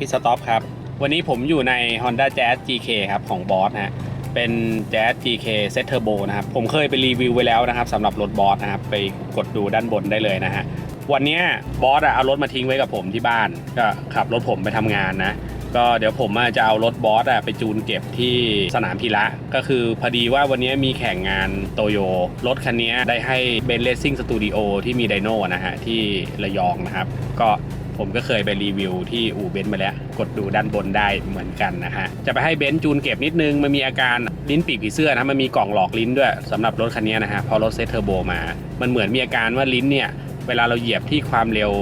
ครับฟ้าพิสต็อปครับ วันนี้ผมอยู่ใน Honda Jazz GK ครับของบอสนะฮะเป็น Jazz GK Set Turbo นะครับผมเคยไปรีวิวไว้แล้วนะครับสำหรับรถบอสนะครับไปกดดูด้านบนได้เลยนะฮะวันนี้บอสอะเอารถมาทิ้งไว้กับผมที่บ้านก็ขับรถผมไปทำงานนะก็เดี๋ยวผมจะเอารถบอสอะไปจูนเก็บที่สนามพีระ ก็คือพอดีว่าวันนี้มีแข่งงานโตโยรถคันนี้ได้ให้เบนเลสซิ่งสตูดิโอที่มีไดโน่นะฮะที่ระยองนะครับ ก็ ผมก็เคยไปรีวิวที่อู่เบนซ์มาแล้ว กดดูด้านบนได้เหมือนกันนะฮะ จะไปให้เบนซ์จูนเก็บนิดนึง มันมีอาการลิ้นปีกผีเสื้อนะมันมีกล่องหลอกลิ้นด้วยสำหรับรถคันนี้นะฮะ พอรถเซตเทอร์โบมา มันเหมือนมีอาการว่าลิ้นเนี่ย เวลาเราเหยียบที่ความเร็ว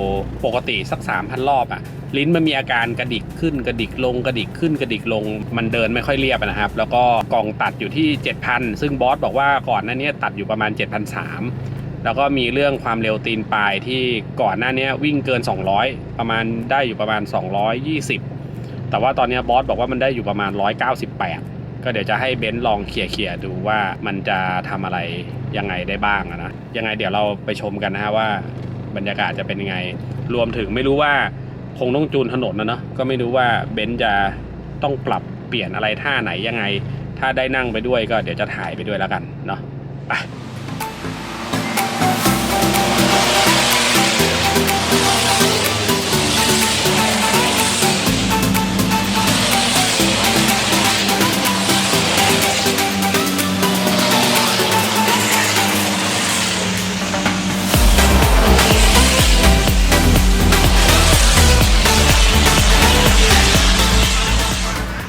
ปกติสัก 3,000 รอบอะลิ้นมันมีอาการกระดิกขึ้นกระดิกลงกระดิกขึ้นกระดิกลง มันเดินไม่ค่อยเรียบนะครับ แล้วก็กล่องตัดอยู่ที่ 7,000 ซึ่งบอสบอกว่าก่อนหน้านี้ตัดอยู่ประมาณ7,300 แล้วก็มีเรื่องความเร็วตีนปลายที่ก่อนหน้านี้วิ่งเกิน 200 ประมาณได้อยู่ประมาณ 220 แต่ว่าตอนนี้บอสบอกว่ามันได้อยู่ประมาณ 198 ก็เดี๋ยวจะให้เบนซ์ลองเขี่ยๆดูว่ามันจะทำอะไรยังไงได้บ้างนะยังไงเดี๋ยวเราไปชมกันนะฮะว่าบรรยากาศจะเป็นยังไง รวมถึงไม่รู้ว่าคงต้องจูนถนนนะเนาะก็ไม่รู้ว่าเบนซ์จะต้องปรับเปลี่ยนอะไรท่าไหนยังไง ถ้าได้นั่งไปด้วยก็เดี๋ยวจะถ่ายไปด้วยแล้วกันเนาะไป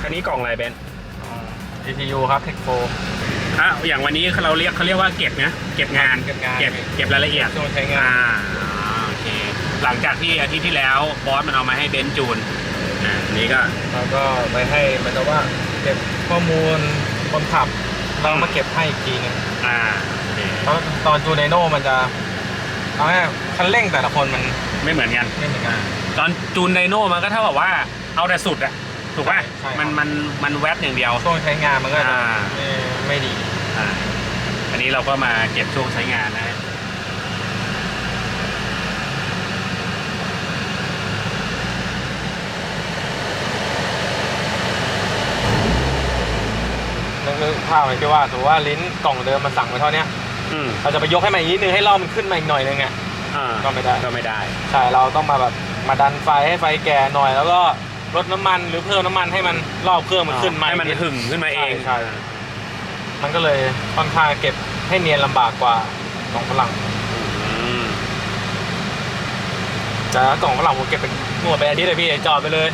คันนี้กล่องอะไรเบนซ์ GPU ครับ Tech Pro อะอย่างวันนี้เราเรียกเขาเรียกว่าเก็บนะเก็บงานเก็บงาน เก็บเก็บรายละเอียดช่วงใช้งานอ่าโอเคหลังจากที่อาทิตย์ที่แล้วบอสมันเอามาให้เบนซ์จูนอ่าอันนี้ก็ แล้วก็ไปให้เหมันจะว่าเก็บข้อมูลคนขับเรามาเก็บให้อีกทีหนึงอ่าโอเคเพราะตอนจูนไดโน่มันจะเอาง่ายๆคันเร่งแต่ละคนมันไม่เหมือนกัน ไม่เหมือนกัน ตอนจูนไดโน่มันก็เท่ากับว่าเอาแต่สุดอะ ถูกป่ะใช่ครับ มันมันมันแวบอย่างเดียว ช่วงใช้งานมันก็จะอ่า ไม่ไม่ดี อ่าอันนี้เราก็มาเก็บช่วงใช้งานนะ นึกนึกภาพเลยที่ว่าถือว่าลิ้นกล่องเดิมมันสั่งไปเท่าเนี้ยอืมเราจะไปยกให้มันอีกนิดนึงให้รอบมันขึ้นมาอีกหน่อยนึงอะ อ่าก็ไม่ได้ ก็ไม่ได้ ใช่เราต้องมาแบบมาดันไฟให้ไฟแก่หน่อยแล้วก็ ลดน้ำมันหรือเพิ่มน้ำมันให้มันรอบเครื่องมันขึ้นมาให้มันอีกหึงขึ้นมาเองใช่ใช่มันก็เลยค่อนข้างเก็บให้เนียนลำบากกว่ากล่องฝรั่งอืมแต่กล่องฝรั่งผมเก็บเป็นหมดไปอาทิตย์เลยพี่จอดไปเลย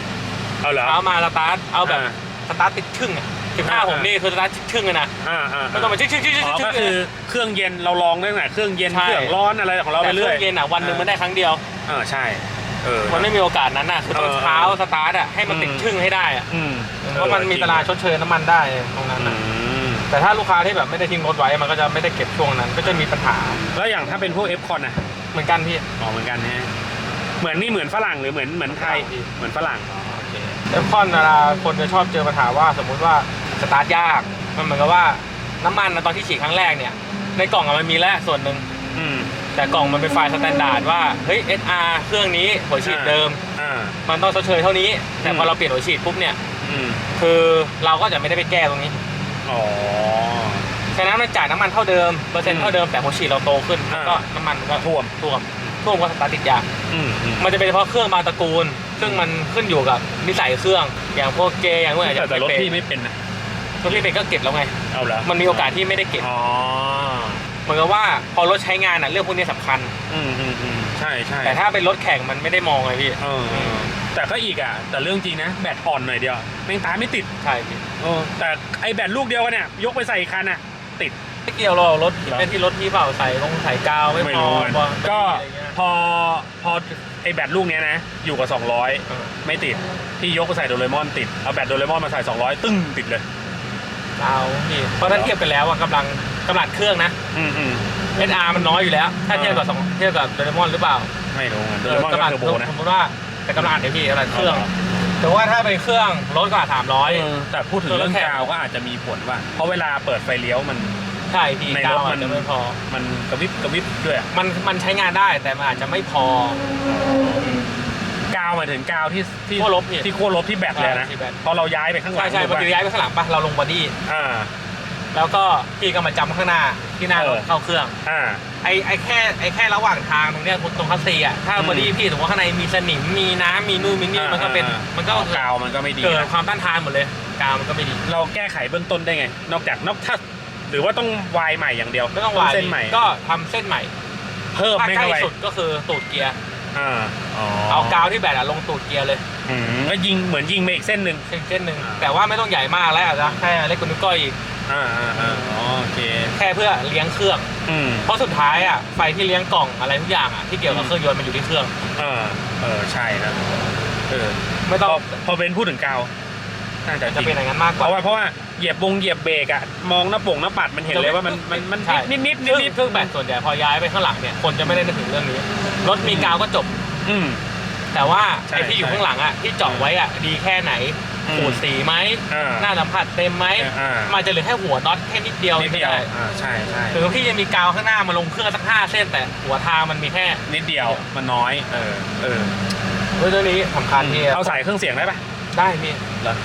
เอาเหรอเอามาสตาร์ทเอาแบบอ่าสตาร์ทติดชึ่งอะสิบห้าอ่าผมนี่คือสตาร์ทชึ่งเลยนะอ่าอ่าไม่ต้องมาชึ่งชึ่งชึ่งชึ่งอ๋อชึ่ก็งคือเครื่องเย็นเราลองตั้งแต่เครื่องเย็นใช่เครื่องร้อนอะไรของเราไปแต่เคเรื่รื่ออยงเย็นอะวันหนึ่งมันได้ครั้งเดียวเออใช่ เออ มันไม่มีโอกาสนั้นน่ะคือตอนเออเช้าสตาร์ทอะให้มันติดอืม ชึ่งให้ได้อะอืมเพราะมันมีตารางชดเชยน้ำมันได้ตรงนั้นอืน่ะมแต่ถ้าลูกค้าที่แบบไม่ได้ทิ้งรถไว้มันก็จะไม่ได้เก็บช่วงนั้น ก็จะมีปัญหาแล้วอย่างถ้าเป็นพวกเอฟคอนอะเหมือนกันพี่ อ๋อเหมือนกันฮะเหมือนนี่เหมือนฝรั่งหรือเหมือนเหมือนไทยเหมือนฝรั่ง เอฟคอนเวลาคนจะชอบเจอปัญหาว่า สมมุติว่าสตาร์ทยากมันเหมือนกับว่าน้ำมันนะตอนที่ฉีดครั้งแรกเนี่ย ในกล่องอะมันมีแล้วส่วนหนึ่ง อืมแต่กล่องมันเป็นไฟล์สแตนดาร์ดว่าเฮ้ย SR เครื่องนี้หัวฉีดเดิม อ่า มันต้องชดเชยเท่านี้ แต่พอมเราเปลี่ยนหัวฉีดปุ๊บเนี่ยอืมคือเราก็จะไม่ได้ไปแก้ตรงนี้อ๋อ ฉะนั้นมันจ่ายน้ำมันเท่าเดิมเปอร์เซ็นอืต์มเท่าเดิมแต่หัวฉีดเราโตขึ้นอ่าแล้วก็น้ำมันมันก็ท่วมท่วมท่วมก็สตาร์ทติดยากอืมอืมมันจะเป็นเฉพาะเครื่องบางตระกูล ซึ่งมันขึ้นอยู่กับนิสัยเครื่องอย่างพวกเกย์อย่างพวกอาจแต่จะแต่รถไม่เป็นพี่ไม่เป็นนะรถที่เป็นก็เก็บแล้วไง เอาเหรอมันมีโอกาสที่ไม่ได้เก็บ อ๋อ เหมือนกับว่าพอรถใช้งานอะเรื่องพวกนี้สำคัญ อืมอืมอืมใช่ใช่แต่ถ้าเป็นรถแข่งมันไม่ได้มองเลยพี่เออเออแต่ก็อีกอะ แต่เรื่องจริงนะ แบตอ่อนหน่อยเดียวแม่งตามไม่ติดใช่พี่เออแต่ไอแบตลูกเดียวกันเนี่ย ยกไปใส่อีกคันอะติดไม่เกี่ยวหรอกรถเหรอ เป็นที่รถพี่เปล่าใส่ลงใส่กาวไม่พอเหมือนพอก็อะไรเงี้ยพอพอไอแบตลูกเนี้ยนะ อยู่กับเออ200ไม่ติดที่ยกไปใส่โดเรมอนติด เอาแบตโดเรมอนมาใส่ 200 ตึ้งติดเลยเอาพี่เพราะถ้าเทียบกันแล้วอะกำลังกำลังเครื่องนะ อืมอืม SR มันน้อยอยู่แล้ว ถ้าเทียบกับสองเทียบกับโดเรมอนหรือเปล่าไม่รู้โดเรมอนก็กำลังเทอร์โบนะสมมติว่าแต่กำลังเดี๋ยวพี่กำลังเครื่อง แต่ว่าถ้าเป็นเครื่องรถก็สามร้อยเออแต่พูดถึงเรื่องกาวก็อาจจะมีผลว่า เพราะเวลาเปิดไฟเลี้ยวมันใช่พี่ในการวถมัอาจนจะไม่พอ มันกระวิบกระวิบด้วยอะมันมันใช้งานได้แต่มันอาจจะไม่พอกาวหมายถึงกาวที่ที่ขั้วลบพี่ที่ขั้วลบที่แบตเลยนะใช่ที่แบตพอเราย้ายไปข้างหลัใช่งใช่ถูกพอปะดีย้ายไปข้างหลังปะเราลงบอดี้อ่า แล้วก็พี่ก็มาจำข้างหน้าที่หน้ารถเออเข้าเครื่อง อ่า ไอ้ไอ้แค่ไอ้แค่ระหว่างทางตรงเนี้ยตรงคัสซีอะถ้าอืมบอดี้พี่สมมติว่าข้างในมีสนิมมีน้ำมีนู่นมีนี่มันก็เป็นอ่า มันก็กาวมันก็ไม่ดีเกิดนะความต้านทานหมดเลยกาวมันก็ไม่ดีเราแก้ไขเบื้องต้นได้ไง นอกจากนอกถ้าหรือว่าต้องวายใหม่อย่างเดียวไม่ต้องวายเส้นใหม่ก็ทำเส้นใหม่เพิ่มถ้าไม่ใกล้เข้าไปสุดก็คือตูดเกียร์อ่าอ๋อเอากาวที่แบตอะลงตูดเกียร์เลยอืมก็ยิงเหมือนยิงไปอีกเส้นหนึ่ง เส้นเส้นหนึ่งอ่าแต่ว่าไม่ต้องใหญ่มากแล้วอาจจะแค่เล็กกว่านิ้วก้อยอีก อ่าอ่าอ่าอ๋อโอเค แค่เพื่อเลี้ยงเครื่อง อืม เพราะสุดท้ายอะไฟที่เลี้ยงกล่องอะไรทุกอย่างอะที่เกี่ยวกับเครื่องยนต์มันอยู่ที่เครื่อง อ่า เออ ใช่นะ เออไม่พต้องอพอเป็นพูดถึงกาวน่าจะจจะริงเป็นอย่างนั้นมากกเพว่า ราะว่าเพราะว่าเหยียบบงเหยียบเบรกอะมองหน้าป่งหน้าปัดมันเห็นเลยว่ามันมันมันใช่ นิดนิดนิซึ่ดงนิดซึ่งแบตส่วนใหญ่พอย้ายไปข้างหลังเนี่ยคนจะไม่ได้นึกถึงเรื่องนี้ รถมีกาวก็จบ อืม แต่ว่าใช่ไอ้ที่อยู่ใช่ ข้างหลังอะที่เจาะไว้อะดีแค่ไหนอืม ขูดสีไหมอ่าหน้าสัมผัสเต็มไหมอ่ามันจะเหลือแค่หัวน็อตแค่นิดเดียวนิดเดียวไม่ไอ่าใช่ใช่ถึงพี่จะมีกาวข้างหน้ามาลงเครื่องสักห้าเส้น แต่หัวทางมันมีแค่นิดเดียวมันน้อย เออเออเฮ้ยเรื่องนี้สำคัญพี่เอาใส่เครื่องเสียงได้ปะได้พี่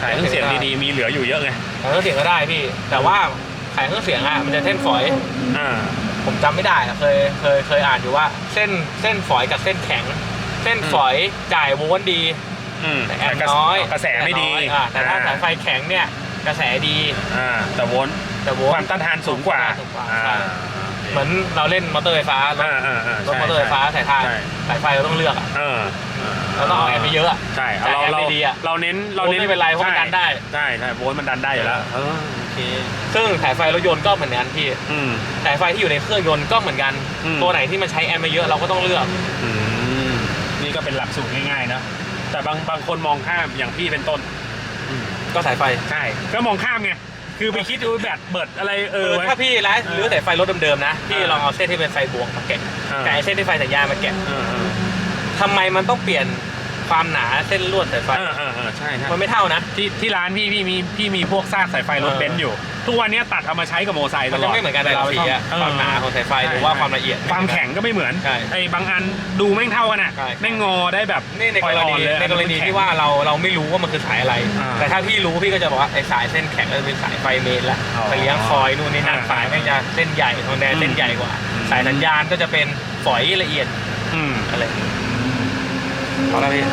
ใส่เครื่องเสียงดีๆมีเหลืออยู่เยอะไงขายเครื่องเสียงก็ได้พี่ แต่ว่าขายเครื่องเสียงอะมันจะเส้นฝอย อ่า ผมจำไม่ได้อะเคยเคยเคยอ่านอยู่ว่า เส้นเส้นฝอยกับเส้นแข็ง เส้นฝอยจ่ายโวลต์ดี อืมแต่แอมกระน้อยกระแสไม่ดีแต่น้อยอะแต่ถ้าสายไฟแข็งเนี่ยกระแสดีอ่าแต่โวลต์แต่โวคลวามต์ ต้านทานสูงกว่าสูงกว่าอ่าใช่ เหมือนเราเล่นมอเตอร์ไฟฟ้ารถอ่าอ่าอ่ารถมอเตอร์ไฟฟ้าสายทางใช่สายไฟเราต้องเลือกอะเออเราต้องเอาแอมไปเยอะอะ ใช่แต่เราแอมเราไม่ดีอะเราเน้นเราเน้นโวลต์ไม่เป็นไรเพราะมันดันได้ ใช่ใช่โวลต์มันดันได้อยู่แล้วเออโอเคซึ่งสายไฟรถยนต์ก็เหมือนกันพี่อืม สายไฟที่อยู่ในเครื่องยนต์ก็เหมือนกัน อืม ตัวไหนที่มันใช้แอมป์เยอะเราก็ต้องเลือก อืมนี่ก็เป็นหลักสูตรง่ายๆนะ แต่บางบางคนมองข้ามอย่างพี่เป็นต้น ก็สายไฟใช่ก็มองข้ามไงคือไปคิดดูแบตเบิดอะไรเอเอออไว้ถ้าพี่ร้านหรือสายไฟรถเดิมๆนะพี่อ่าลองเอาเส้นที่เป็นไฟบวกมาแกะอ่ากับไอ้เส้นที่ไฟสัญญาณมาแกะเออเออทำไมมันต้องเปลี่ยนความหนาเส้นลวดสายไฟเออเออเออใช่ใช่มันไม่เท่านะที่ที่ร้านพี่พี่มีพี่มีพวกซากสายไฟรถเออเบนซ์อยู่ ทุกวันนี้ตัดเอามาใช้กับโมอไซค์ตมันลจะอดไม่เหมือนกันแต่ละสีอะเออความหนาของสายไฟหรือว่าความละเอียด ความแข็งก็ไม่เหมือนใช่ไอ้บางอันดูแม่งเท่ากันอะใช่ แม่งงอได้แบบนี่ในกรณีอ่อนๆเลย ในกรณีอันนั้นแข็งที่ว่าเราเราไม่รู้ว่ามันคือสายอะไร อ่าแต่ถ้าพี่รู้พี่ก็จะบอกว่าไอ้สายเส้นแข็งก็จะเป็นสายไฟเมนละอ๋อไปเลี้ยงคอยนู่นนี่นั่นอ่าสายแม่งจะเส้นใหญ่ทองแดงอืมเส้นใหญ่กว่า อืม สายสัญญาณก็จะเป็นฝอยละเอียดอืมอะไรเอาละพี่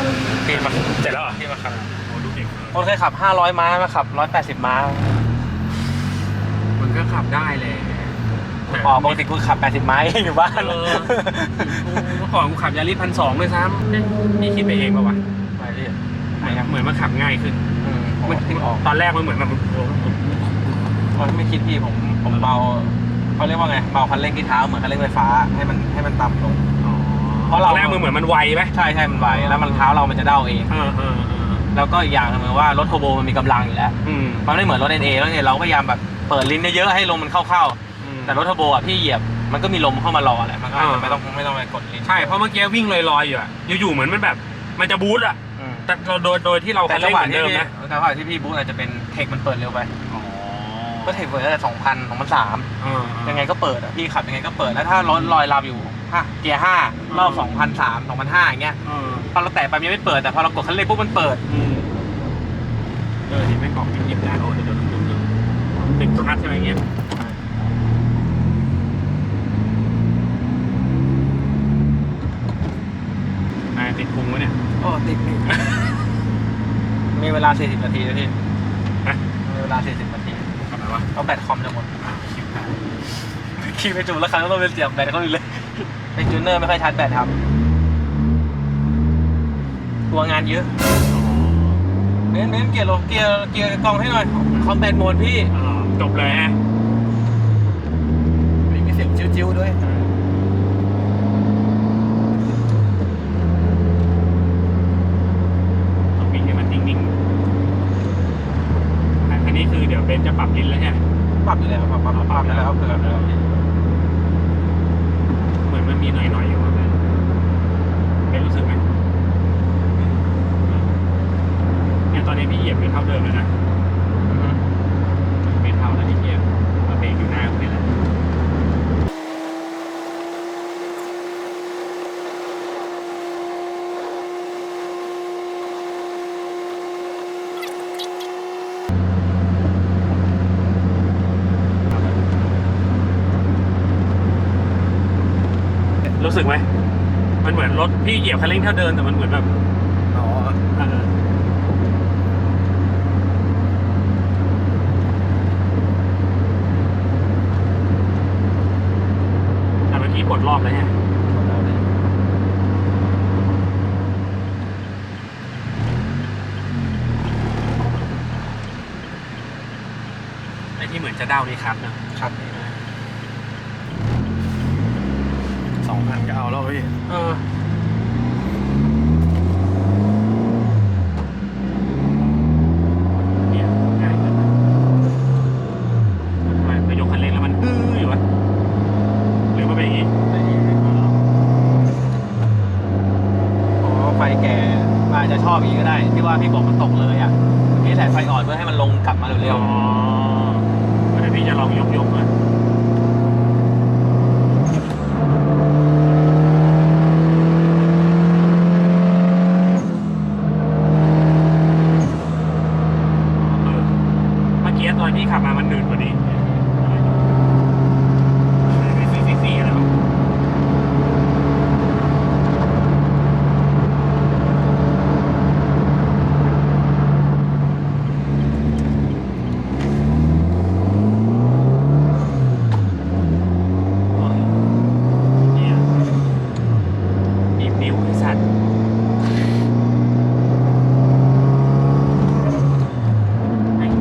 พี่มาเสร็จแล้วเหรอพี่มาขับโอ้ดูเด็กคนเคยขับ 500 ม้ามาขับ 180 ม้า มันก็ขับได้เลยอ๋อปกติกูขับ 80ม้าเองอยู่บ้านเออเมื่อก่อนกูขับยาริสพันสองด้วยซ้ำนี่คิดไปเองป่าวะไปพี่เหมือนเหมือนมันขับง่ายขึ้นอืมผมมันที่ออกตอนแรกมันเหมือนมันคนไม่คิดพี่ผมผมเบาเขาเรียกว่าไงเบาคันเร่งที่เท้าเหมือนคันเร่งไฟฟ้าให้มันให้มันต่ำลงเพราะเราตอนแรกมันเหมือนมันไวไหมใช่ใช่มันไวแล้วมันเท้าเรามันจะเด้าเองเออเออเออแล้วก็อีกอย่างหนึงคือว่ารถโทโบมันมีกำลังอยู่แล้วอืมมันไม่เหมือนรถเอ็นเอรถเอ็นเราก็พยายามแบบ เปิดลิ้นเยอะๆให้ลมมันเข้าอืมๆแต่รถโทโบอะพี่เหยียบมันก็มีลมเข้ามารอแหละมันก็อ่าไม่ต้องไม่ต้องไปกดลิ้นใช่เพราะเมื่อกี้วิ่งลอยๆอยู่อะอยู่ๆเหมือนมันแบบ มันจะบูทอะอืมแต่เราโดยโดยที่เราแต่คันจัเร่งงหเหวะมือนที่เดิมพี่นะจังหวะที่พี่บูทอาจจะเป็นเทคมันเปิดเร็วไปอ๋อก็เทคเปิดตั้งแต่สองพันสองพันสามเออยังไงก็เปิดอะพี่ขับยังไงก็เปิดแล้วถ้ารถลอยลำอยู่ห้าเกียร์ห้ารอบสองพันสามสองพันห้าอย่างเงี้ยเออพอเราแตะไปมันยังไม่เปิดแต่พอเรากดคันเร่งปุ๊บมันเปิดอืมเออที่ไม่กรอบหยิบได้โอ้เดี๋ยวเดี๋ยวเดี๋ยวเดี๋ยวติ ดสตาร์ทใช่ไหมอย่างเงี้ยอ่าติดพุงวะเนี่ย โอ้ติดนี่มีเวลา 40 นาทีนะพี่ฮะ มีเวลา 40 นาทีทำไมวะเอาแบตคอมจะหมดอะคิวถ่ายขี่ไปจูนแล้วครั้งก็ต้องไปเสียบแบตเขาอีกเลยไอจูเนอร์ไม่ค่อยชาร์จแบตครับ ตัวงานเยอะ เน้นเน้นเกียร์ลงเกียร์เกียร์กองให้หน่อยคอมแบตโหมดพี่ อ๋อ จบเลยฮะมีเสียงจิ้วๆด้วยต้องวิ่งให้มันนิ่งๆอันอันนี้คือเดี๋ยวเบนจะปรับลิ้นแล้วใช่ไหมปรับอยู่แล้วปรับปรับปรับแล้วครับเผื่อแล้วเหมือนมันมีหน่อยๆอยู่อะเบนเบนรู้สึกไหมเนี่ยตอนนี้พี่เหยียบอยู่เท่าเดิมเลยนะไม่ เข้าแล้วที่เกียบมาเบรกอยู่หน้าตรงนี้แหละรู้สึกไหม มันเหมือนรถพี่เหยียบคันเร่งเท่าเดินแต่มันเหมือนแบบ อ๋อ กี้ปลดรอบแล้วไงไอ้ที่เหมือนจะเด้านี่ครับนะ ครับสองพันก็เอาแล้วพี่ เออ เนี่ยง่ายขึ้นนะทำไมไปยกคันเร่งแล้วมันอื้ออยู่วะหรือว่าเป็นอย่างงี้ อ๋อไฟแก่อาจจะชอบอย่างนี้ก็ได้ ที่ว่าพี่บอกมันตกเลยอะพี่ใส่ไฟอ่อนเพื่อให้มันลงกลับมาเร็ว อ๋อเดี๋ยวพี่จะลองยกยกๆหน่อยเออเมื่อกี้ตอนพี่ขับมามันหนืดกว่านี้ซีซีซีอะไรวะ เนี่ยบีบนิ้วไอ้สัตว์แม่ง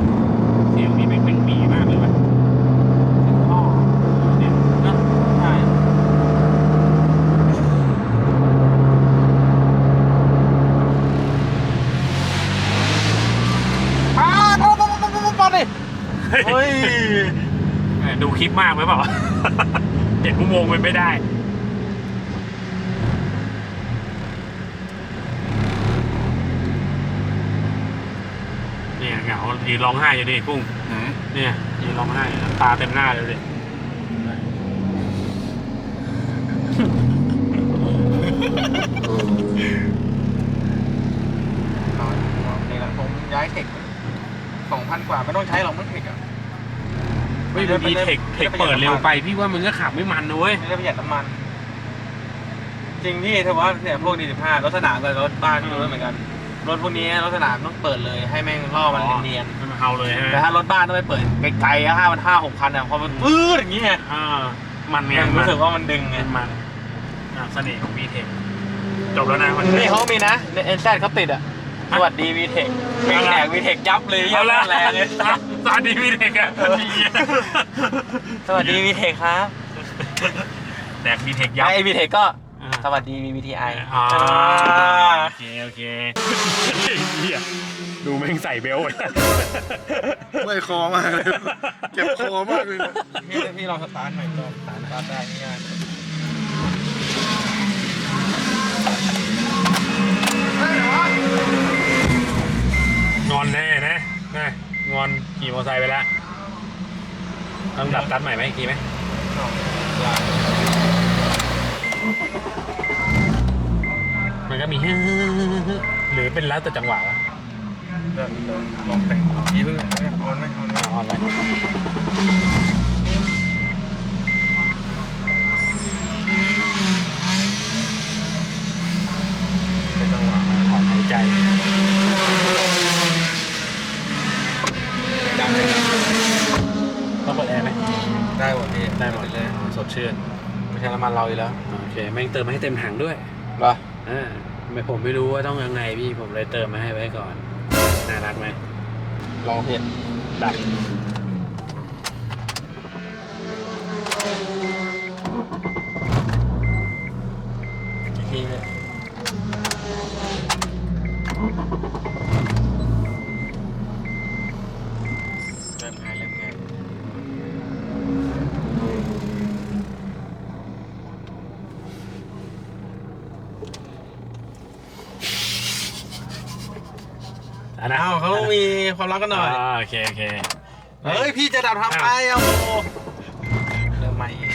เสียงนี่แม่งเป็นหมีมากเลยว่ะท่อเนี่ยเนอะ ๆใช่ อ้าวปั๊บปั๊บปั๊บปั๊บปั๊บดิ เฮ้ย แหม่ ดูคลิปมากไหมเปล่าเห็นอุโมงค์มันไม่ได้เนี่ยเหงายืนร้องไห้อยู่ดิกุ้งไหนเนี่ยยืนร้องไห้น้ำตาเต็มหน้าเลยดิเอานี่แหละผมย้ายเทคสองพันกว่าไม่ต้องใช้หรอกมันเทคอะ เฮ้ยบางทีเทคเทคเปิดเร็วไปพี่ว่ามึงก็ขับไม่มันนะเว้ยไม่ได้ประหยัดน้ำมัน จริงพี่ถ้าว่าเนี่ยพวกดีสิบห้ารถสนามกับรถบ้านก็รถเหมือนกัน รถพวกนี้รถสนามต้องเปิดเลยให้แม่งล่อมันเนียนมันเอาเลยใช่ไหมๆแต่ถ้ารถบ้านต้องไปเปิดไกลๆห้าพันห้าหกพันอะพอมันปื้ดอย่างเงี้ยอ่ามันไงยังมัรู้นสึกว่ามันดึงไงมันอะเสน่ห์ของวีเทคจบแล้วนะวันนี่เขามีนะในเอ็นแซเขาติดอะสวัสดีวีเทคแม่งแดกวีเทคยับเลยเอาละแรงเลย สวัสดีวีเทคอะสวัสดีวีเทคครับแดกวีเทคยับ ไอวีเทคก็อ่า สวัสดีวีทีไออ่าโอเคโอเคเหี้ยดูแม่งใส่เบลต์เมื่อยคอมากเลย เจ็บคอมากเลยนะพี่พี่ลองสตาร์ทใหม่ลองสตาร์ทสตาร์ทได้ง่าย งอนแน่นะนะง อนขี่มอเตอร์ไซค์ไปแล้วต้องดับตัดใหม่ไหมอีกทีไหมมันก็มีหรือเป็นแล้วแต่จังหวะวะลองแต่งพี่เพิ่งออนไหมออนไหมอ่าออนไลน์เป็นจังหวะถอนหายใจ ดังเลยนะ ต้องเปิดแอร์ไหม ได้หมดพี่ได้หมดเลยสดชื่นไม่ใช่น้ำมันเราอยู่แล้วโอเคแม่งเติมมาให้เต็มถังด้วยเหรออ่าไม่ผมไม่รู้ว่าต้องยังไงพี่ผมเลยเติมมาให้ไว้ก่อน น่ารักไหมลองเห็นดับ อีกทีเลยเริ่มง่ายเริ่มง่าย อะนะ อ้าวเขาต้องมี ความรักกันหน่อยอ่าโอเคโอเคเฮ้ยพี่จะดับทำไมอะโอ้โหเริ่มใหม่อีก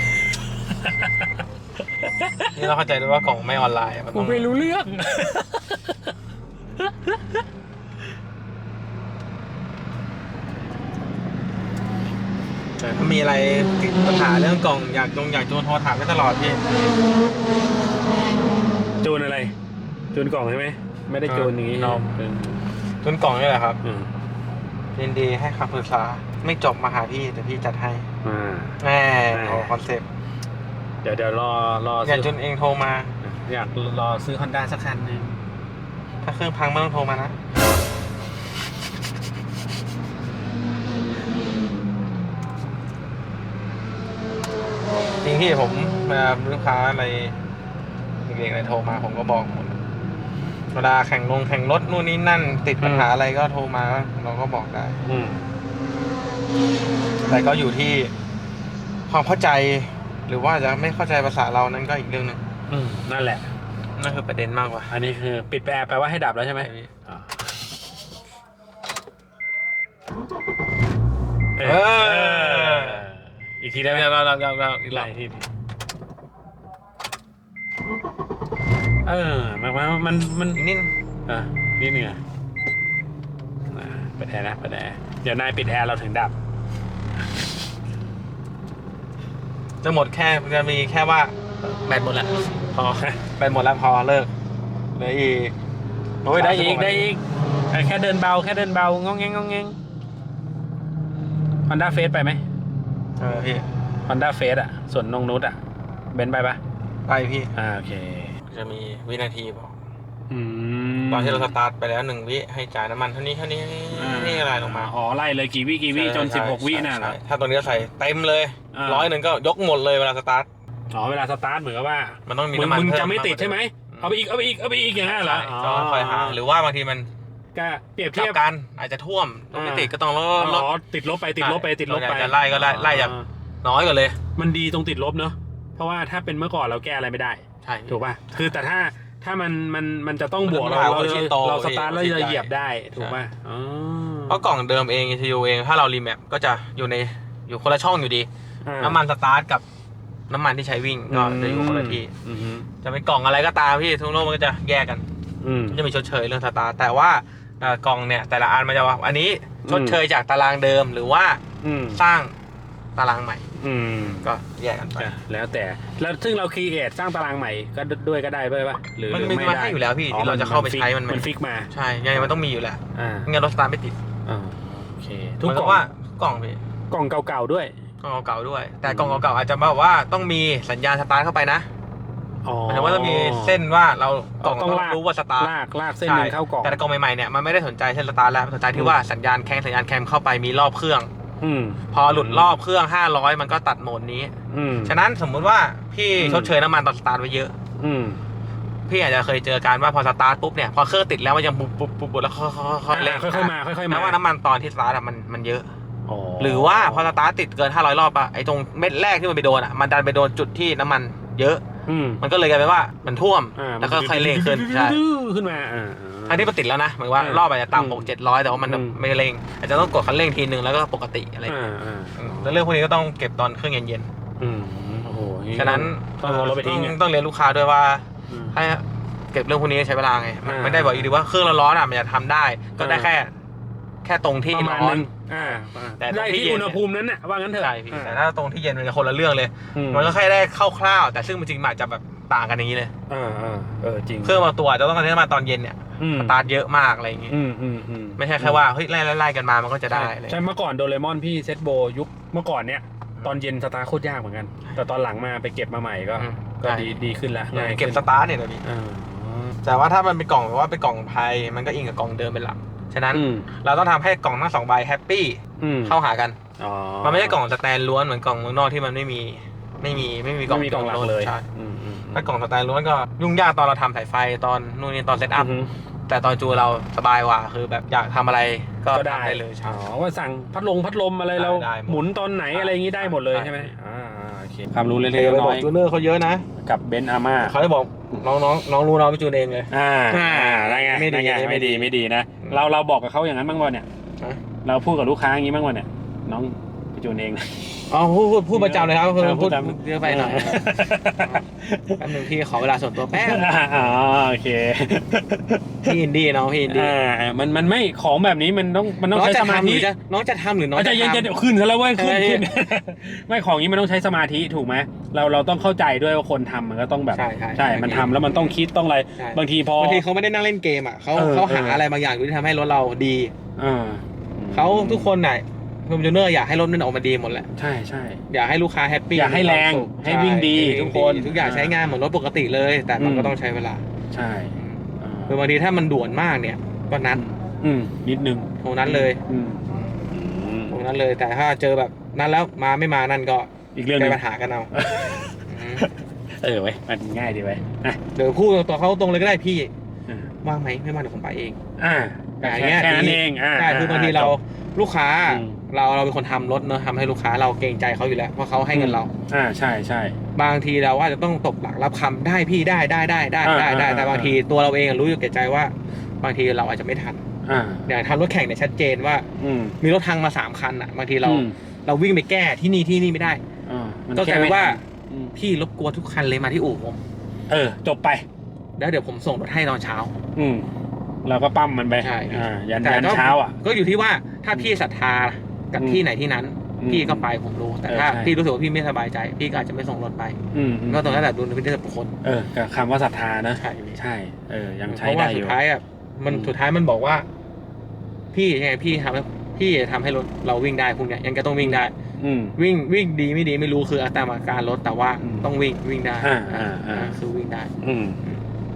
นี่เราเข้าใจด้วยว่ากล่องไม่ออนไลน์อะมันกูต้องไม่รู้เรื่องเแต่ถ้ามีอะไรติดปัญหาเรื่องกล่องอยากจงอยากโจนโทรถามได้ตลอดพี่จูนอะไรจูนกล่องใช่ไหมไม่ได้จูนอย่างนี้ครับเออจนกล่องนี่แหละครับอืม ยินดีให้คำปรึกษาไม่จบมาหาพี่แต่พี่จัดให้อ่าแม่อ่าโอ้คอนเซปต์เดี๋ยวเดี๋ยวรอรออยากซื้อจนเองโทรมา อยากรอซื้อฮอนด้าสักคันหนึงถ้าเครื่องพังไม่ต้องโทรมานะ จริงที่ผมเวลาลูกค้าอะไรเด็กๆอะไรโทรมาผมก็บอกหมด เวลาแข่งลงแข่งรถนู่นนี่นั่น ติดปัญหาอะไรก็โทรมาเราก็บอกได้ อืมแต่ก็อยู่ที่ความเข้าใจหรือว่าจะไม่เข้าใจภาษาเรานั้นก็อีกเรื่องหนึ่งอืมนั่นแหละ นั่นคือประเด็นมากกว่า อันนี้คือปิดแปรแปลว่าให้ดับแล้วใช่ไหมอ่าเอเออออีกทีได้ไหมเราเราเราเราอีกหหลาลายยที เออมันมันมันมันอีกนิดอะนี่เหนืออ่าเปิดแอร์นะเปิดแอร์เดี๋ยวนายปิดแอร์เราถึงดับ จะหมดแค่จะมีแค่ว่าแบตหมดแล้วพอแบตหมดแล้วพอเลิกเหลืออีกโอ้ยได้อีกสามสิบหกได้อีกเออแค่เดินเบาแค่เดินเบางองแงงงองแงงฮอนด้าเฟสไปไหมเออพี่ฮอนด้าเฟสอะส่วนนงนุชอะเบนซ์ไปปะไปพี่ อ่าโอเค จะมีวินาทีบอกอืมตอนที่เราสตาร์ทไปแล้วหนึ่งวิให้จ่ายน้ำมันเท่านี้เท่านี้นี่อะไรลงมาอ๋อไล่เลยกี่วิกี่วิจนใช่16วิน่ะเหรอใช่ถ้าตัวนี้เราใส่เต็มเลยอ่าร้อยหนึ่งก็ยกหมดเลยเวลาสตาร์ทอ๋อเวลาสตาร์ทเหมือนกับว่า มันต้องมีมึงน้ำมันมึงเพิ่จะไม่ติดใช่ไหมอืมเอาไปอีกเอาไปอีกเอาไปอีกอย่างนั้นเหรอใช่ก็คอยหาหรือว่าบางทีมันก็เปรียบกลัเทีบยบกัน อาจจะท่วมต้องไม่อ่าติดก็ต้องลอ๋ดลดอติดลบไปติดลบไปติดลบไปส่วนใหญ่จะไล่ก็ไล่ไล่จากอ๋อน้อยกว่าเลย มันดีตรงติดลบเนอะเพราะว่าถ้าเป็นเมื่อก่อนเราแก้อะไรไม่ได้ใช่ถูกป่ะคือแต่ถ้าถ้ามันมันมันจะต้องบวกมันเราต้องเราหาชิ้นโตเราสตาร์ทแล้วที่เราได้เหยียบได้ถูกป่ะอ๋อเพราะกล่องเดิมเอง ECU เองถ้าเรารีแมปก็จะอยู่ในอยู่คนละช่องอยู่ดีอ่าน้ำมันสตาร์ทกับน้ำมันที่ใช้วิ่งก็จะอยู่คนละที่อืมอืมจะเป็นกล่องอะไรก็ตามพี่ทุกโลกมันก็จะแยกกันอืมจะมีชดเชยเรื่องสตาร์ทแต่ว่าเอ่อกล่องเนี่ยแต่ละอันมันจะว่าอันนี้ชดเชยจากตารางเดิมหรือว่าอืมสร้าง ตารางใหม่ อืมก็แยกกันไป อะแล้วแต่แล้วซึ่งเราคีเอทสร้างตารางใหม่ก็ด้วยก็ได้ด้วยป่ะหรือมันหรือมีไม่มาได้ให้อยู่แล้วพี่อ๋อที่เราจะเข้าไปใช้มัน มันฟิกมาใช่ยังไงมันต้องมีอยู่แหละอ่าไม่งั้นรถสตาร์ทไม่ติดอ่าโอเคทุเหกมือนกล่กัอบงว่าทุกกล่องพี่กล่องเก่าๆด้วย กล่องเก่าๆด้วย แต่กล่องเก่าๆอาจจะแบบว่าต้องมีสัญญาณสตาร์ทเข้าไปนะอ๋อหมายถึงว่าต้องมีเส้นว่าเรากล่องต้องลากรู้ว่าสตาร์ท ลากลากเส้นหนึ่งเข้ากล่อง แต่กล่องใหม่ๆเนี่ยมันไม่ได้สนใจเส้นสตาร์ทแล้วมันสนใจอืที่มว่าสัญญาณแข้งสัญญาณแคมเข้าไปมีรอบเครื่อง อืม พอหลุดรอบเครื่อง500มันก็ตัดโหมดนี้ อืม ฉะนั้นสมมุติว่าพี่อืม ชดเชยน้ำมันตอนสตาร์ทไว้เยอะ อืม พี่อาจจะเคยเจอการว่าพอสตาร์ทปุ๊บเนี่ยพอเครื่องติดแล้วมันยังปุ๊บปุ๊บปุ๊บปุ๊บแล้วค่อยๆเร่งค่อยๆมาค่อยๆมา แปลว่าน้ำมันตอนที่สตาร์ทอะมันมันเยอะ อ๋อหรือว่าพอสตาร์ทติดเกิน 500 รอบอะไอ้ตรงเม็ดแรกที่มันไปโดนอะมันดันไปโดนจุดที่น้ำมันเยอะ อืม มันก็เลยกลายเป็นว่ามันท่วม อ่าแล้วก็ค่อยเร่งขึ้น ใช่ ขึ้นมาอ่า อันนี้มันติดแล้วนะหมายว่าอืมรอบอาจจะอืมต่ำหกเจ็ดร้อยแต่ว่ามันอืม ไม่เร่ง อาจจะต้องกดคันเร่งทีนึงแล้วก็ปกติอะไรอย่างอ่าเงี้ยอ่าอืมแล้วเรื่องพวกนี้ก็ต้องเก็บตอนเครื่องเย็นอืมโอ้โหๆ ฉะนั้นต้องเอารถไปทิ้งต้อะองต้องเรียนลูกค้าด้วยว่า อืม ให้เก็บเรื่องพวกนี้ใช้เวลาไงมันอ่าไม่ได้บอกอีกดีว่าเครื่องเราร้อนอะมันจะทำได้ ก็ได้อ่า แค่ แค่ตรงที่ประมาณร้อนึนง อ่าแต่ได้ตรงที่ที่เย็นอุณหภูมินั้นน่ะว่างั้นเถอะใช่พี่อ่แต่ถ้าตรงที่เย็นมันจะคนละเรื่องเลยอืมันก็แค่ได้คร่าวๆแต่ซึ่งมันจริงๆมันอาจจะแบบต่างกันอย่างนี้เลยอ่าอ่าเออจริงเครื่องบางตัวอาจจะต้องการที่มาตอนเย็นเนี่ยอืมสตาร์ทเยอะมากอะไรอย่างงี้อืมอืมอืมไม่ใช่แค่ว่าเฮ้ยไล่ไล่ๆกันมามันก็จะได้อะไรใช่เมื่อก่อนโดเรมอนพี่เซตโบยุคเมื่อก่อนเนี้ยตอนเย็นสตาร์ทโคตรยากเหมือนกัน แต่ตอนหลังมาไปเก็บมาใหม่ก็อืมก็ใช่ดีดีขึ้นแล้วอย่างง่ายเก็บขึ้นสตาร์ทเนี่ยนะพี่อ่าแต่ว่าถ้ามันเป็นกล่องแบบว่าเป็นกล่องไทยมันก็อิงกับกล่องเดิมเป็นหลัก ฉะนั้นอืมเราต้องทำให้กล่องทั้งสองใบแฮปปี้อืมเข้าหากันอ๋อมันไม่ใช่กล่องสแตนล้วนเหมือนกล่องเมืองนอกที่มันไม่มีไม่มีไม่มีกล่องไม่มีกล่องหลักเลยใช่อืมอืมถ้ากล่องสแตนล้วนก็ยุ่งยากตอนเราทำสายไฟตอนนู่นนี่ตอนเซตอัพอืมแต่ตอนจูเราสบายกว่าคือแบบอยากทำอะไรก็ก็ได้ทำได้เลยใช่อ๋อว่าสั่งพัดลมพัดลมอะไรเราได้หมดหมุนตอนไหนอะไรอย่างนี้ได้หมดเลยได้ใช่ไหมอ่าอ่าโอเคความรู้เล็กเดี๋ยวๆไปบน้ออกยจูเนอร์เขาเยอะนะๆกับเบนซ์อาม่าเขาจะบอกน้องน้องน้องรู้น้องไปจูนเองเลย อ่าอ่าได้ไงไม่ดีได้ไงไม่ไม่ดีดีไม่ดีนะ อืมเราเราบอกกับเขาอย่างนั้นบ้างวะเนี่ย ฮะ เราพูดกับลูกค้าอย่างนี้บ้างวะเนี่ย น้อง จูนเองอ๋อพูดพูดพูดประจำเลยครับเออพูพูดดตามเยอะไปหน่อยแป๊บนึงพี่ขอเวลาส่วนตัวแป๊บอ๋อโอเคพี่อินดี้น้องพี่อินดี้อ่ามันมันไม่ของแบบนี้มันต้องมันต้องน้องใช้จะสมาทำหธิรือจะน้องจะทำหรือน้องอาจจะจะยังจะทำเดี๋ยวขึ้นกันแล้วเว้ยขึ้นเออขึ้นไม่ของนี้มันต้องใช้สมาธิถูกไหมเราเราต้องเข้าใจด้วยว่าคนทำมันก็ต้องแบบใช่ใช่มันทำแล้วมันต้องคิดต้องอะไรใช่บางทีพอบางทีเขาไม่ได้นั่งเล่นเกมอะเขาเออเขาหาเออออะไรบางอย่างที่ทำให้รถเราดีอ่าเขาทุกคนน่ะ คอมจูเนอร์อยากให้รถมันออกมาดีหมดแหละ ใช่ใช่ อยากให้ลูกค้าแฮปปี้อยากให้แรงมีควมสุขให้วิ่งดีใช่ทุกคน ทุกอย่างอ่าใช้งานเหมือนรถปกติเลย แต่มันอืมก็ต้องใช้เวลาใช่อ่าคือบางทีถ้ามันด่วนมากเนี่ยก็นัดอืมนิดนึงโทรนัดเลยอืมอืมโทรนัดเลย แต่ถ้าเจอแบบนั้นแล้วมาไม่มานั่นก็อีกเรื่องหแก้นึงปัญหากันเอาอืมเออไว้ยมันง่ายดีไว้ยอะเดี๋ยวพูดตัวเขาตรงเลยก็ได้พี่อ่าว่างไหมไม่ว่างเดี๋ยวผมไปเอง อ่าแต่อันแค่เนี้ยแค่นั้นดีเองอ่าใช่คือบางทีเราจบ ลูกค้าอืม เราเราเป็นคนทำรถเนอะทำให้ลูกค้าเราเกรงใจเขาอยู่แล้วเพราะเขาให้เงินเรา อ่าใช่ใช่ บางทีเราอาจจะต้องตบหลักรับคำได้พี่ได้ได้ได้ได้อ่าได้ได้อ่า แต่บางทีตัวเราเองอะรู้อยู่แก่ใจว่า บางทีเราอาจจะไม่ทันอ่าอย่างทำรถแข่งเนี่ยชัดเจนว่าอืมมีรถทางมาสามคันอะบางทีเราอืมเราวิ่งไปแก้ที่นี่ที่นี่ไม่ได้ อ่ามันก็กลายเป็นว่าอืมพี่รบกวนทุกคันเลยมาที่อู่ผมเออ จบไป แล้วเดี๋ยวผมส่งรถให้ตอนเช้า อืมเราก็ปั้มมันไปใช่ อ่ายันแต่ยันก็เช้าอะ ก็อยู่ที่ว่าถ้าพี่ศรัทธา กับอืมที่ไหนที่นั้นอืมพี่ก็ไปผมรู้ แต่เออถ้าใช่พี่รู้สึกว่าพี่ไม่สบายใจ พี่ก็อาจจะไม่ส่งรถไปอืมอืมก็ตรงนั้นแหละดูเป็นเรื่องบุคคลเออกับคำว่าศรัทธานะใช่พี่ใช่เออยังเพใช้ราะได้ว่าอสุดยู่ท้ายอะมันอืมสุดท้ายมันบอกว่า พี่ยังไงพี่ทำให้พี่ทำให้รถเราวิ่งได้พวกเนี้ยยังก็ต้องวิ่งได้อืมวิ่งวิ่งดีไม่ดีไม่รู้คืออัตราการรถแต่ว่าอืมต้องวิ่งวิ่งได้อ่าอ่าอ่าคือวิ่งได้อืม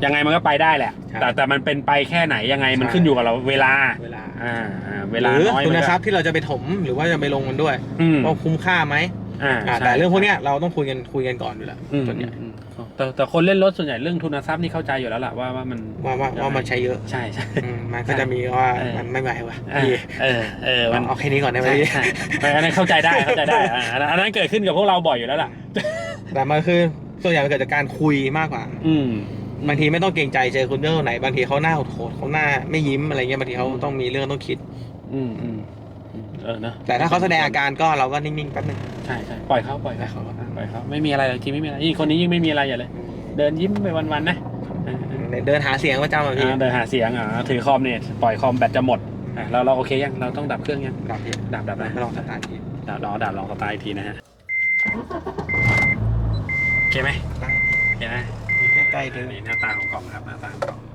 ยังไงมันก็ไปได้แหละใช่แต่แต่มันเป็นไปแค่ไหนยังไงมันใช่ขึ้นอยู่กับเราเวลาเวลาอ่าอ่าเวลาหรือน้อยคุณมันก็ทรัพย์ที่เราจะไปถมหรือว่าจะไปลงมันด้วยอืมว่าคุ้มค่าไหมอ่าอ่าใช่ แต่เรื่องพวกเนี้ยเราต้องคุยกันคุยกันก่อนอยู่แล้วอืม ส่วนใหญ่อืมอืมแต่แต่คนเล่นรถส่วนใหญ่เรื่องทุนทรัพย์นี่เข้าใจอยู่แล้วล่ะว่าว่ามันว่าว่าว่ามันใช้เยอะใช่ใช่ อืมมันก็จะมีว่าเออ มันไม่ไหวว่ะเออพี่เออเออมัน เอาแค่นี้ก่อนได้ไหมใช่พี่ ใช่ไม่อันนั้นเข้าใจได้เข้าใจได้อ่าอันนั้นอันนั้นเกิดขึ้นกับพวกเราบ่อยอยู่แล้วล่ะ แต่มันคือส่วนใหญ่มันเกิดจากการคุยมากกว่า อืม บางทีไม่ต้องเกรงใจเจอคุณเรื่องไหน บางทีเขาหน้าโหดๆเขาหน้าไม่ยิ้มอะไรเงี้ยบางทีเขาต้องมีเรื่องต้องคิดอืมอืมอืมเออเนอะแต่ถ้าเขาแสดงอาการก็เราก็นิ่งๆแป๊บนึงใช่ใช่ปล่อยเขาปล่อยเขาปล่อยเขาปล่อยเขาไม่มีอะไรเลยทีไม่มีอะไรยิ่งคนนี้ยิ่งไม่มีอะไรอย่าเลย เดินยิ้มไปวันๆนะเออเออเดินหาเสียงประจำอะพี่อ่าเดินหาเสียงอะถือคอมเนี่ยปล่อยคอมแบตจะหมดอะเราเราโอเคยังเราต้องดับเครื่องยังดับพี่ดับดับนะไม่ลองสตาร์ทพี่ดับรอดับลองสตาร์ทอีกทีนะฮะโอเคไหมได้โอเคไหม ใกล้ถึงนี่หน้าตาของกล่องครับหน้าตาของกล่อง